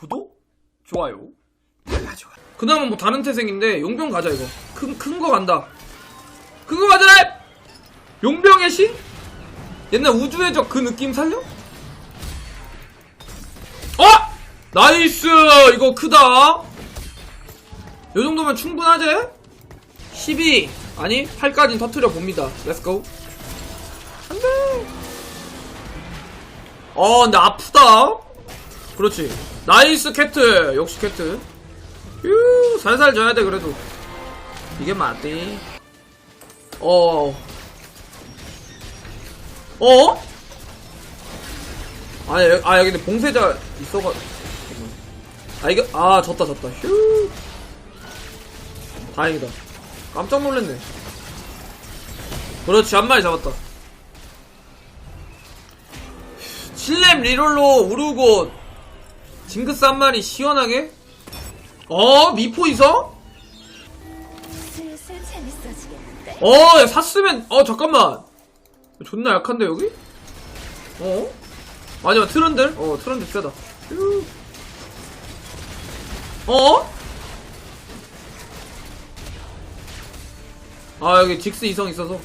구독, 좋아요, 알려줘. 그나마 뭐 다른 태생인데 용병 가자 이거. 큰 큰 거 간다. 그거 가자. 용병의 신? 옛날 우주의 적 그 느낌 살려? 어! 나이스! 이거 크다. 요 정도면 충분하지? 12 아니 8까진 터트려 봅니다. 렛츠고. 안돼. 어 근데 아프다. 그렇지. 나이스 캐트. 역시 캐트. 휴 살살 져야 돼 그래도. 이게 맞디. 어. 어? 아, 여, 아, 여기 근데 봉쇄자 있어가. 아, 이거, 아, 졌다, 졌다. 휴. 다행이다. 깜짝 놀랐네. 그렇지, 한 마리 잡았다. 7렙 리롤로 우르고, 징크스 한 마리 시원하게? 어, 미포 재밌어지겠는데? 어, 야, 샀으면, 어, 잠깐만. 존나 약한데, 여기? 어? 아니야, 트런들? 어, 트런들 세다. 휴. 어? 아, 여기 직스 이성 있어서.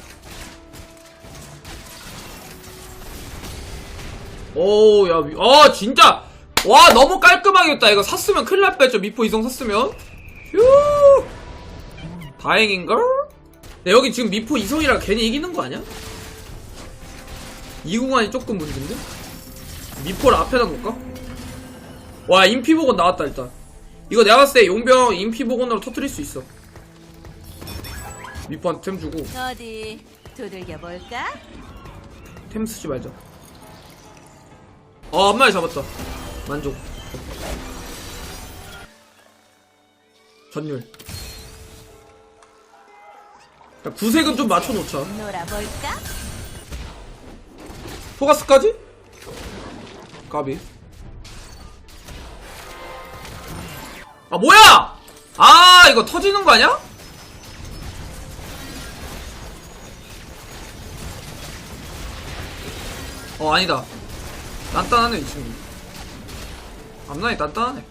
오, 야, 미- 아, 진짜! 와, 너무 깔끔하게 했다. 이거 샀으면 큰일 날 뻔했죠, 미포 이성 샀으면. 휴! 다행인걸? 네, 여기 지금 미포 이성이라 괜히 이기는 거 아니야? 이 구간이 조금 문제인데? 미포를 앞에다 놓을까? 와, 인피복원 나왔다, 일단. 이거 내가 봤을 때 용병 인피복원으로 터트릴 수 있어. 미포한테 템 주고, 어디 두들겨 볼까? 템 쓰지 말자. 어, 한 마리 잡았다. 만족. 전율. 자, 구색은 좀 맞춰놓자. 놀아볼까? 포가스까지? 까비. 아, 뭐야! 아, 이거 터지는 거 아니야? 어, 아니다. 단단하네, 이 친구. 앞라인 단단하네.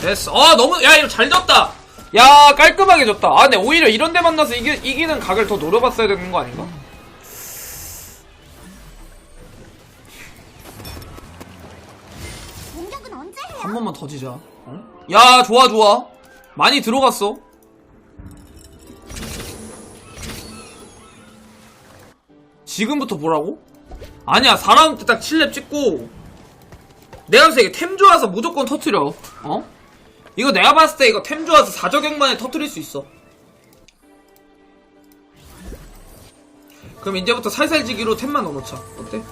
됐어. 아, 너무, 야, 이거 잘 졌다! 야, 깔끔하게 졌다. 아, 근데 오히려 이런 데 만나서 이기, 이기는 각을 더 노려봤어야 되는 거 아닌가? 한 번만 더 지자. 어? 야, 좋아, 좋아. 많이 들어갔어. 지금부터 보라고? 아니야, 4라운드 때딱 7렙 찍고. 내가 봤을 때 이게 템 좋아서 무조건 터트려. 어? 이거 내가 봤을 때 이거 템 좋아서 4저격만에 터트릴 수 있어. 그럼 이제부터 살살지기로 템만 넣어놓자. 어때?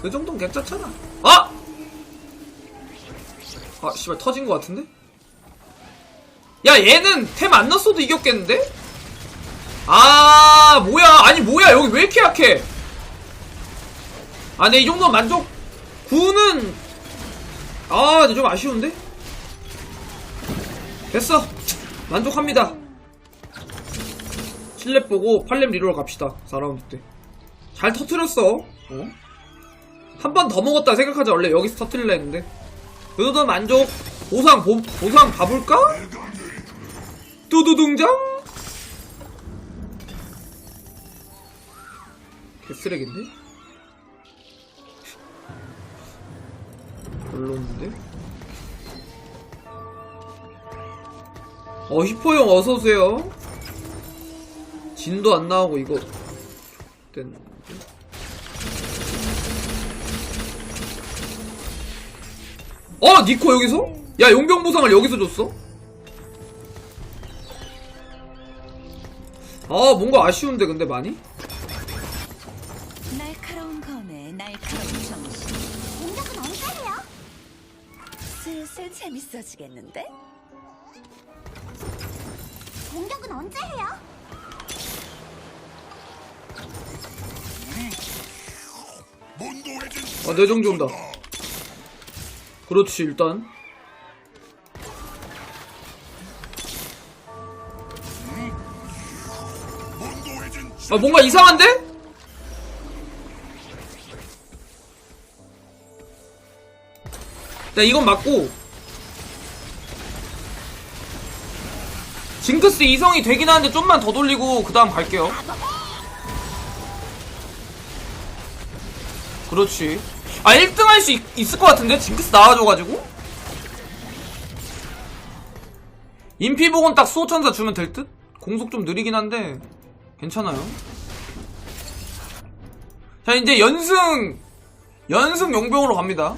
그 정도는 괜찮잖아. 아! 아, 씨발, 터진 것 같은데? 야, 얘는 템 안 넣었어도 이겼겠는데? 아, 뭐야. 아니, 뭐야. 여기 왜 이렇게 약해? 아, 네, 이 정도면 만족. 9는, 아, 근데 좀 아쉬운데? 됐어. 만족합니다. 7렙 보고 8렙 리롤 갑시다. 4라운드 때. 잘 터트렸어. 어? 한 번 더 먹었다 생각하자. 원래 여기서 터트릴라 했는데. 요도 만족 보상 보, 보상 봐볼까? 뚜두 등장? 개쓰레기인데? 별로인데? 어 히포형 어서오세요 진도 안 나오고 이거 됐는데 어 니코 여기서? 야 용병 보상을 여기서 줬어? 아 뭔가 아쉬운데 근데 많이? 날카로운 검에 날카로운 정신. 공격은 언제 해요? 슬슬 재밌어지겠는데? 공격은 언제 해요? 아 내정지 온다 그렇지 일단 아 뭔가 이상한데? 자 이건 맞고. 징크스 이성이 되긴 하는데 좀만 더 돌리고 그 다음 갈게요. 그렇지. 아 1등 할 수 있을 것 같은데? 징크스 나와줘가지고? 인피복은 딱 수호천사 주면 될 듯? 공속 좀 느리긴 한데. 괜찮아요. 자 이제 연승! 연승 용병으로 갑니다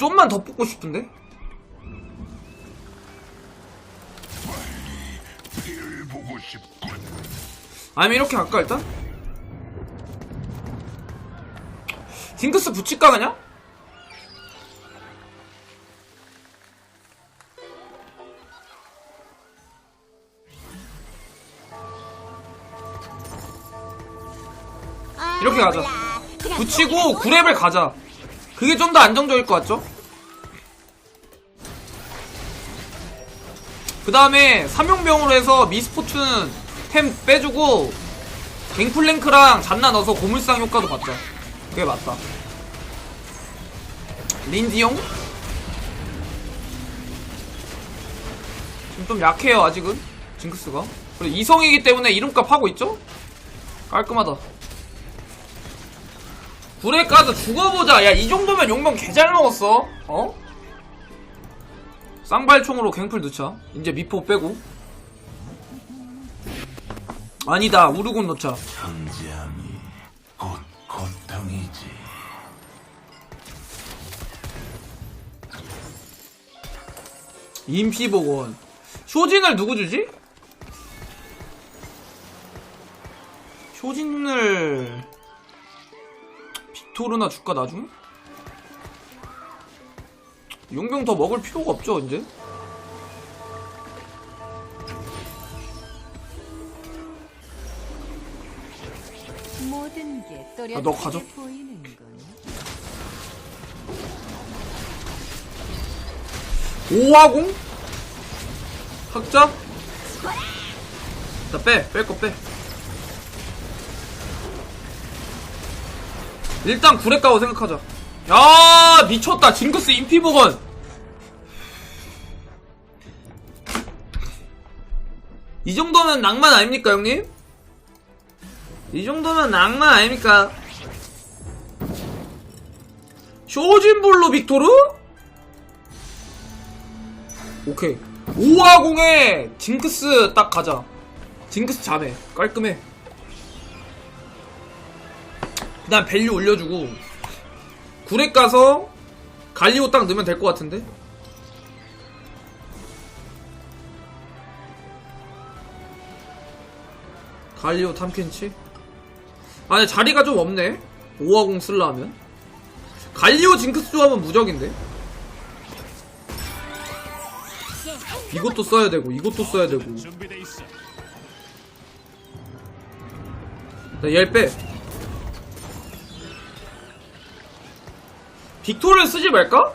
좀만 더 뽑고 싶은데? 아니면 이렇게 갈까 일단? 징크스 붙일까 그냥? 이렇게 가자. 붙이고 9렙을 가자. 그게 좀 더 안정적일 것 같죠? 그 다음에 삼용병으로 해서 미스포춘 템 빼주고 갱플랭크랑 잔나 넣어서 고물상 효과도 받자. 그게 맞다. 린디용? 지금 좀 약해요 아직은 징크스가. 그리고 이성이기 때문에 이름값 하고 있죠? 깔끔하다. 불에 까서 죽어보자. 야, 이 정도면 용병 개 잘 먹었어. 어? 쌍발총으로 갱플 넣자. 이제 미포 빼고. 아니다, 우르곤 넣자. 존재함이 곧 고통이지. 인피복원. 쇼진을 누구 주지? 쇼진을 빅토르나 줄까 나중에? 용병 더 먹을 필요가 없죠 이제? 모든 게 아, 너 가져. 오화공? 학자? 자, 빼. 뺄 거 빼. 일단 구레까고 생각하자. 야, 미쳤다. 징크스 인피복원. 이 정도면 낭만 아닙니까, 형님? 이 정도면 낭만 아닙니까? 쇼진볼로 빅토르? 오케이. 5화 공에 징크스 딱 가자. 징크스 자네. 깔끔해. 그 다음 밸류 올려주고. 구렉 가서 갈리오 딱 넣으면 될 것 같은데? 갈리오 탐켄치? 아, 근데 자리가 좀 없네. 5화공 쓸라면. 갈리오 징크스 조합은 무적인데? 이것도 써야 되고 이것도 써야 되고 준비돼 있어. 나얘 빼. 빅토를 쓰지 말까?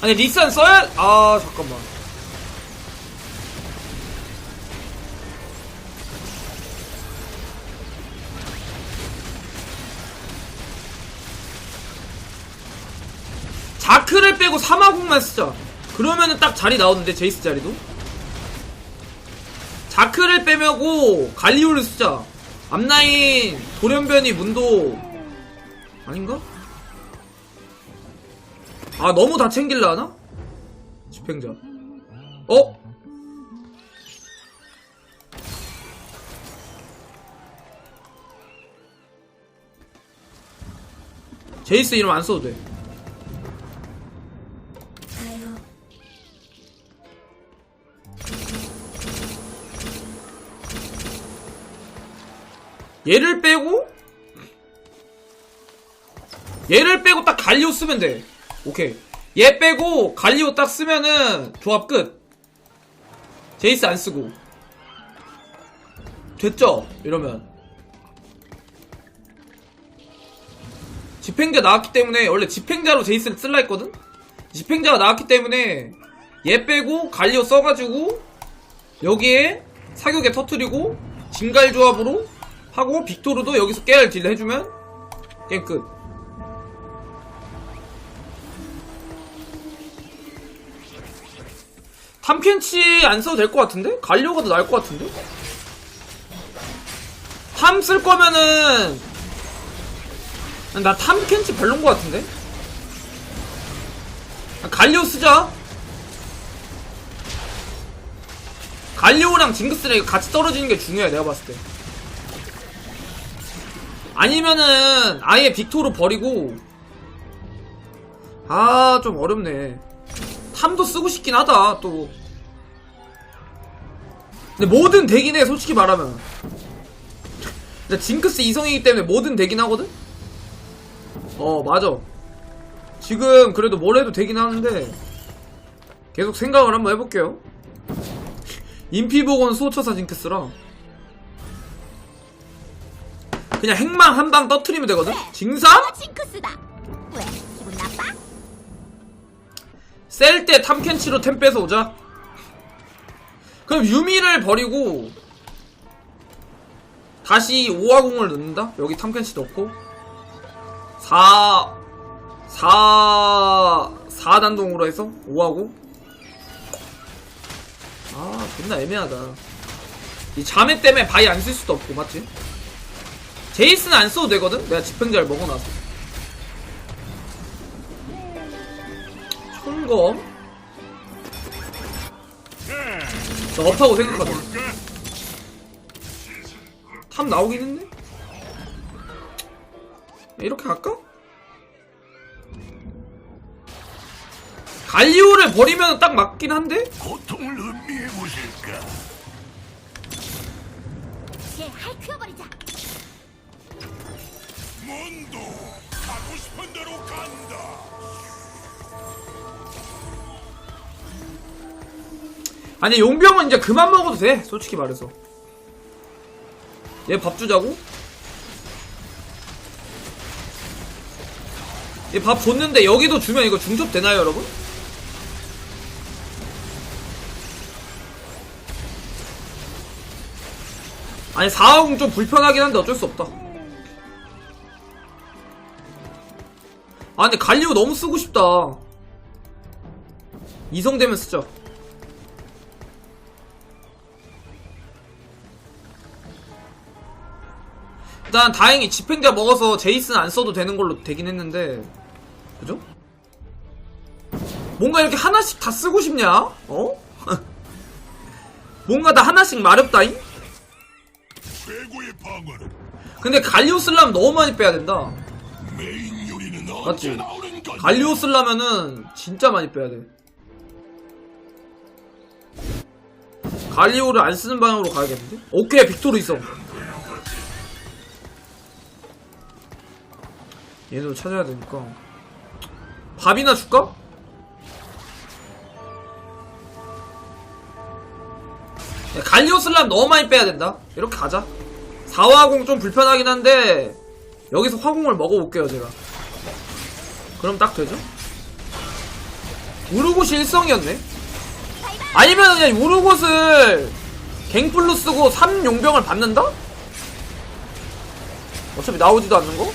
아니 리산 써야 아 잠깐만 빼고 사마공만 쓰자 그러면은 딱 자리 나오는데 제이스 자리도 자크를 빼면고 갈리오를 쓰자 앞라인 돌연변이 문도 아닌가? 아 너무 다 챙길라 하나? 집행자 어? 제이스 이름 안 써도 돼 얘를 빼고 얘를 빼고 딱 갈리오 쓰면 돼 오케이 얘 빼고 갈리오 딱 쓰면은 조합 끝. 제이스 안 쓰고. 됐죠? 이러면. 집행자 나왔기 때문에 원래 집행자로 제이스를 쓸라 했거든? 집행자가 나왔기 때문에 얘 빼고 갈리오 써가지고 여기에 사격에 터트리고 진갈 조합으로 하고 빅토르도 여기서 깨알 딜 해주면 게임 끝. 탐켄치 안 써도 될 것 같은데? 갈리오가 더 나을 것 같은데? 탐 쓸 거면은 나 탐켄치 별론 것 같은데? 아, 갈리오 쓰자 갈리오랑 징크스랑 같이 떨어지는 게 중요해 내가 봤을 때 아니면은 아예 빅토르 버리고. 아 좀 어렵네. 탐도 쓰고 싶긴 하다 또. 근데 뭐든 되긴 해 솔직히 말하면. 징크스 이성이기 때문에 뭐든 되긴 하거든? 어 맞아. 지금 그래도 뭘 해도 되긴 하는데. 계속 생각을 한번 해볼게요. 인피복은 수호처사 징크스라 그냥 핵망 한 방 떠트리면 되거든? 징삼? 징크스다. 왜? 기분 나빠? 셀 때 탐켄치로 템 빼서 오자. 그럼 유미를 버리고 다시 5화공을 넣는다? 여기 탐켄치 넣고 4 4 4단동으로 해서 5화공 아 존나 애매하다 이 자매 때문에 바위 안쓸 수도 없고 맞지? 제이스는 안 써도 되거든? 내가 집행자를 먹어놔서 총검 나 업하고 생각하자 탑 나오긴 했네 이렇게 갈까? 갈리오를 버리면 딱 맞긴 한데? 고통을 음미해 보실까? 걔 할퀴어버리자. 문도 가고 싶은 대로 간다. 아니 용병은 이제 그만 먹어도 돼 솔직히 말해서 얘 밥 주자고? 얘 밥 줬는데 여기도 주면 이거 중첩 되나요 여러분? 아니 450좀 불편하긴 한데 어쩔 수 없다 아 근데 갈리오 너무 쓰고 싶다 이성되면 쓰자 일단 다행히 집행자 먹어서 제이스는 안 써도 되는 걸로 되긴 했는데 그죠? 뭔가 이렇게 하나씩 다 쓰고 싶냐? 어? 뭔가 다 하나씩 마렵다잉? 근데 갈리오 쓰려면 너무 많이 빼야 된다 메인 맞지? 갈리오 쓰려면은 진짜 많이 빼야 돼 갈리오를 안 쓰는 방향으로 가야겠는데? 오케이 빅토르 있어 얘도 찾아야 되니까 밥이나 줄까? 야, 갈리오 쓰려면 너무 많이 빼야 된다 이렇게 가자 4화공 좀 불편하긴 한데 여기서 화공을 먹어볼게요 제가 그럼 딱 되죠? 우르곳이 일성이었네 아니면 그냥 우르곳을 갱플로 쓰고 3용병을 받는다? 어차피 나오지도 않는 거?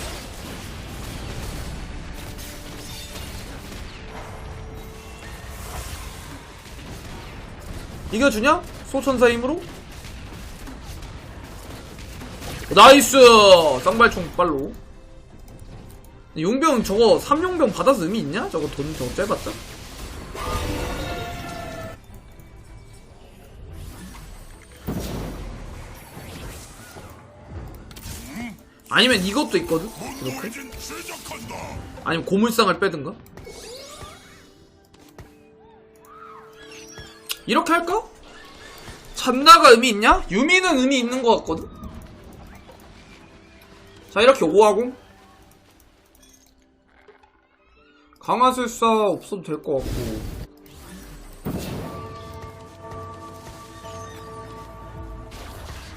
이겨주냐? 소천사 힘으로? 나이스! 쌍발총 빨로. 용병 저거 3용병 받아서 의미 있냐? 저거 돈 저거 짧았다? 아니면 이것도 있거든? 이렇게? 아니면 고물상을 빼든가? 이렇게 할까? 잔나가 의미 있냐? 유미는 의미 있는 것 같거든? 자 이렇게 5하공 강화술사 없어도 될 것 같고.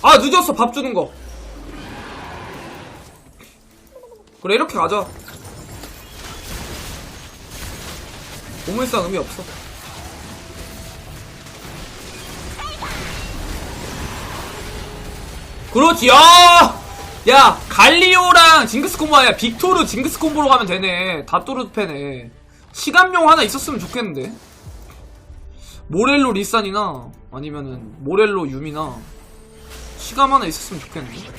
아 늦었어. 밥 주는 거. 그래 이렇게 가자. 보물상 의미 없어. 그렇지. 야! 야 갈리오랑 징크스 콤보 아니야. 빅토르 징크스 콤보로 가면 되네. 다또르 패네. 시간용 하나 있었으면 좋겠는데. 모렐로 리산이나 아니면은 모렐로 유미나 시감 하나 있었으면 좋겠는데.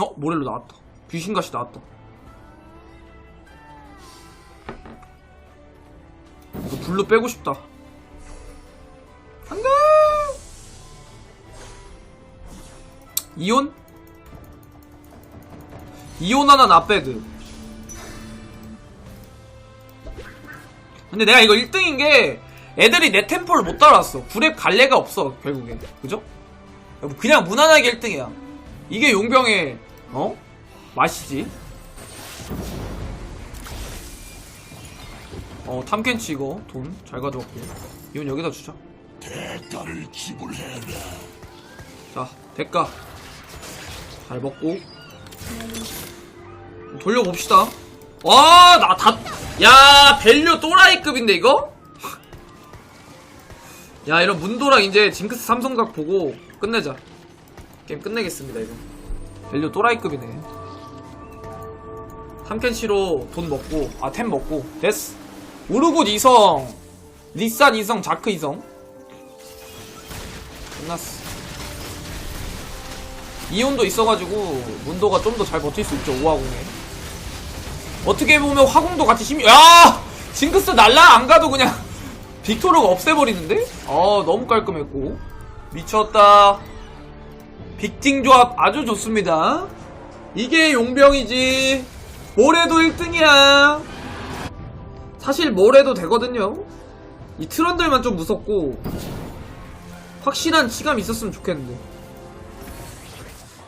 어? 모렐로 나왔다. 귀신가시 나왔다. 이거 블루 빼고 싶다. 안돼! 이온? 이온 하나 나빼드 근데 내가 이거 1등인 게 애들이 내 템포를 못 따라왔어 구랩 갈래가 없어 결국엔 그죠? 그냥 무난하게 1등이야 이게 용병의 어? 맛이지 어 탐켄치 이거 돈 잘 가져갈게 이건 여기다 주자 대가를 지불해라. 자, 대가. 잘 먹고. 돌려봅시다. 와, 나 다, 야, 밸류 또라이급인데, 이거? 야, 이런 문도랑 이제 징크스 삼성각 보고 끝내자. 게임 끝내겠습니다, 이거. 밸류 또라이급이네. 탐켄시로 돈 먹고, 아, 템 먹고. 됐어. 우르굿 이성, 리산 이성, 자크 이성. 끝났어. 이온도 있어가지고 문도가 좀 더 잘 버틸 수 있죠 5화공에 어떻게 보면 화공도 같이 힘이 야! 징크스 날라? 안 가도 그냥 빅토르가 없애버리는데? 어 너무 깔끔했고. 미쳤다. 빅팅 조합 아주 좋습니다. 이게 용병이지. 모래도 1등이야. 사실 모래도 되거든요. 이 트런들만 좀 무섭고 확실한 치감이 있었으면 좋겠는데.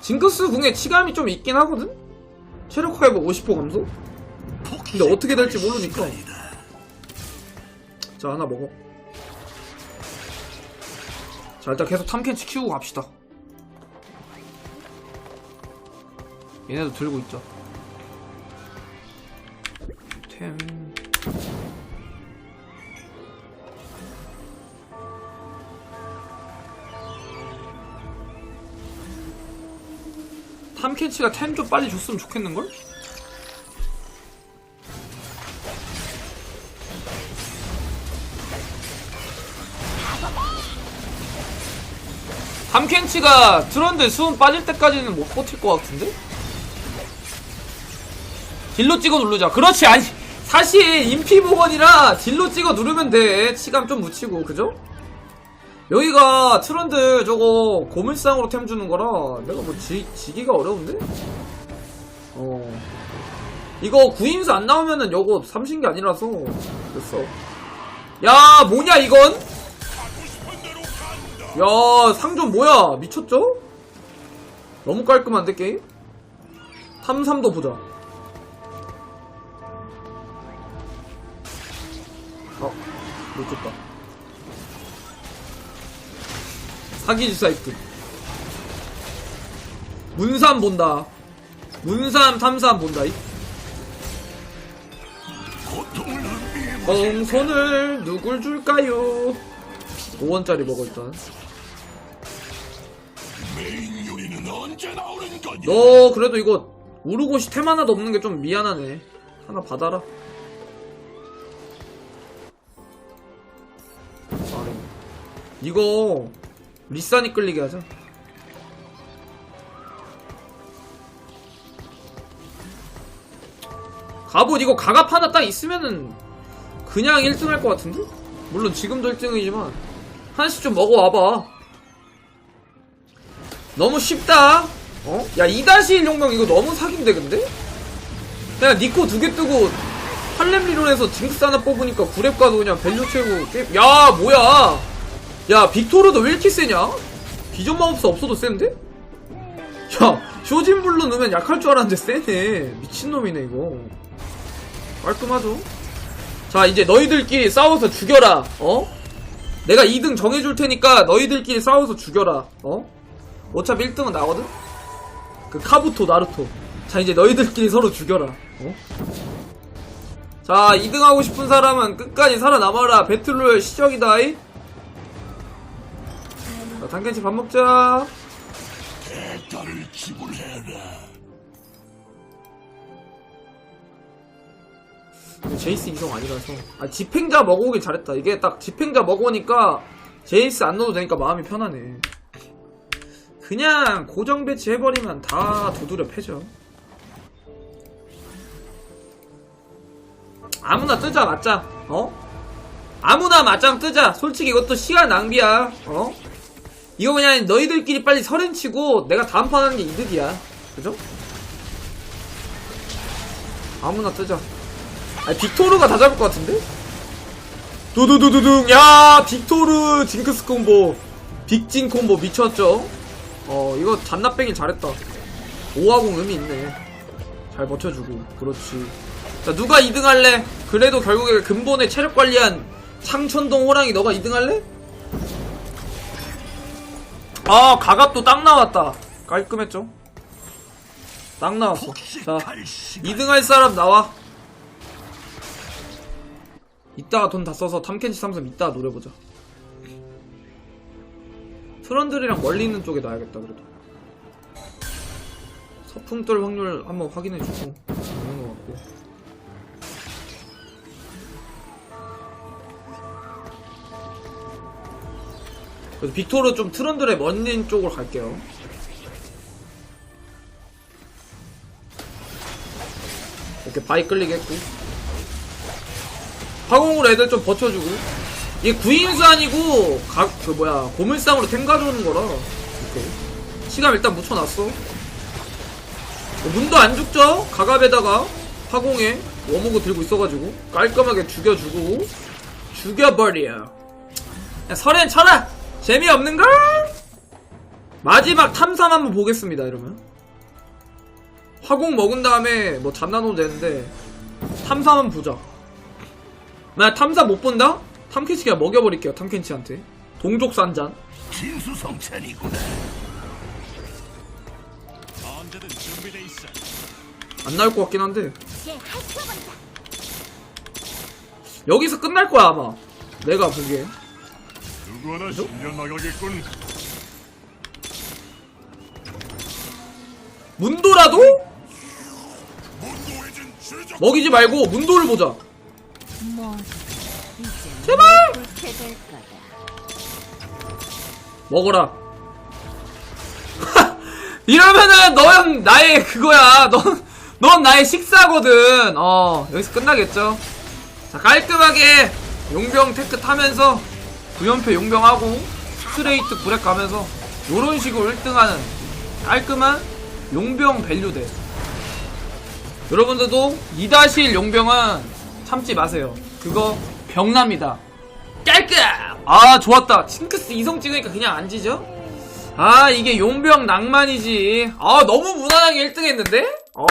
징크스 궁에 치감이 좀 있긴 하거든? 체력 회복 50% 감소? 근데 어떻게 될지 모르니까. 자 하나 먹어. 자 일단 계속 탐켄치 키우고 갑시다. 얘네도 들고 있자 템. 탐켄치가 템 좀 빨리 줬으면 좋겠는걸? 탐켄치가 트런드 수은 빠질 때까지는 못 버틸 것 같은데? 딜로 찍어 누르자. 그렇지, 아니. 사실, 인피복원이라 딜로 찍어 누르면 돼. 치감 좀 묻히고, 그죠? 여기가 트런드 저거 고물상으로 템 주는 거라 내가 뭐 지, 지기가 어려운데? 어. 이거 구인수 안 나오면은 요거 삼신기 아니라서 됐어. 야, 뭐냐, 이건? 야, 상점 뭐야? 미쳤죠? 너무 깔끔한데, 게임? 탐삼도 보자. 어, 놓쳤다. 사기지 사이트. 문삼 본다. 문삼 탐삼 본다. 이. 의미해 엉손을 누굴 줄까요? 5원짜리 먹어 일단. 너 그래도 이거 우르고시 템 하나도 없는 게 좀 미안하네. 하나 받아라. 아, 이거 리산이 끌리게 하자. 갑옷 이거 가갑 하나 딱 있으면은 그냥 1등 할 것 같은데? 물론 지금도 1등이지만 하나씩 좀 먹어와봐. 너무 쉽다. 어? 야, 2-1 용병 이거 너무 사기인데, 근데? 그냥 니코 두 개 뜨고, 할렘 리론에서 징크스 하나 뽑으니까 9렙 가도 그냥 밸류 채고, 게임- 야, 뭐야! 야, 빅토르도 왜 이렇게 세냐? 비전 마법사 없어도 센데? 야, 쇼진블루 넣으면 약할 줄 알았는데 세네. 미친놈이네, 이거. 깔끔하죠? 자 이제 너희들끼리 싸워서 죽여라 어? 내가 2등 정해줄 테니까 너희들끼리 싸워서 죽여라 어? 어차피 1등은 나거든? 그 카부토 나루토. 자 이제 너희들끼리 서로 죽여라. 어? 자 2등 하고 싶은 사람은 끝까지 살아남아라. 배틀로얄 시작이다 이. 자, 당근씨 밥 먹자. 대가를 지불해라. 제이스 이성 아니라서. 아 집행자 먹어오길 잘했다. 이게 딱 집행자 먹어오니까 제이스 안 넣어도 되니까 마음이 편하네 그냥 고정 배치 해버리면 다 두드려 패죠 아무나 뜨자 맞짱 어? 아무나 맞짱 뜨자 솔직히 이것도 시간 낭비야 어? 이거 그냥 너희들끼리 빨리 서렌 치고 내가 다음 판 하는 게 이득이야 그죠? 아무나 뜨자 아니 빅토르가 다 잡을 것 같은데? 두두두두둥 야 빅토르 징크스 콤보 빅진 콤보 미쳤죠? 어 이거 잔나 빼긴 잘했다 5하공 의미 있네 잘 버텨주고 그렇지 자 누가 2등 할래? 그래도 결국에 근본에 체력 관리한 창천동 호랑이 너가 2등 할래? 아 가갑도 딱 나왔다 깔끔했죠? 딱 나왔어 자 폭식할 시간. 2등 할 사람 나와. 이따가 돈 다 써서 탐켄치 삼성 이따가 노려보자. 트런들이랑 멀리 있는 쪽에 놔야겠다, 그래도. 서풍 뜰 확률 한번 확인해주고, 있는 것 같고. 그래서 빅토르 좀 트런들의 먼 쪽으로 갈게요. 이렇게 바위 끌리게 했고 화공으로 애들 좀 버텨주고 이게 구인수 아니고 각그 뭐야 고물상으로 템 가져오는 거라. 이렇게 시간 일단 묻혀놨어. 문도 안 죽죠? 가갑에다가 화공에 워모그 들고 있어가지고 깔끔하게 죽여주고 죽여버려. 야, 설엔 쳐라! 재미없는걸? 마지막 탐삼 한번 보겠습니다 이러면 화공 먹은 다음에 뭐 잔나놓으면 되는데 탐사만 보자. 나 탐사 못 본다? 탐켄치 그냥 먹여버릴게요 탐켄치한테 동족 산잔 진수성찬이구나. 언제든 준비돼 있어. 안 나올 것 같긴 한데. 여기서 끝날 거야 아마 내가 보기엔 누구 하나 실려 나가겠군. 문도라도? 먹이지 말고 문도를 보자 뭐이 제 제발! 먹어라. 이러면은 너는 나의 그거야. 넌, 넌 나의 식사거든. 어 여기서 끝나겠죠? 자 깔끔하게 용병 테크 타면서 구연패 용병하고 스트레이트 브렉 가면서 요런 식으로 1등하는 깔끔한 용병 밸류대. 여러분들도 2-1 용병은 참지 마세요. 그거 병납니다 깔끔! 아 좋았다 징크스 이성 찍으니까 그냥 안 지죠? 아 이게 용병 낭만이지 아 너무 무난하게 1등 했는데? 어.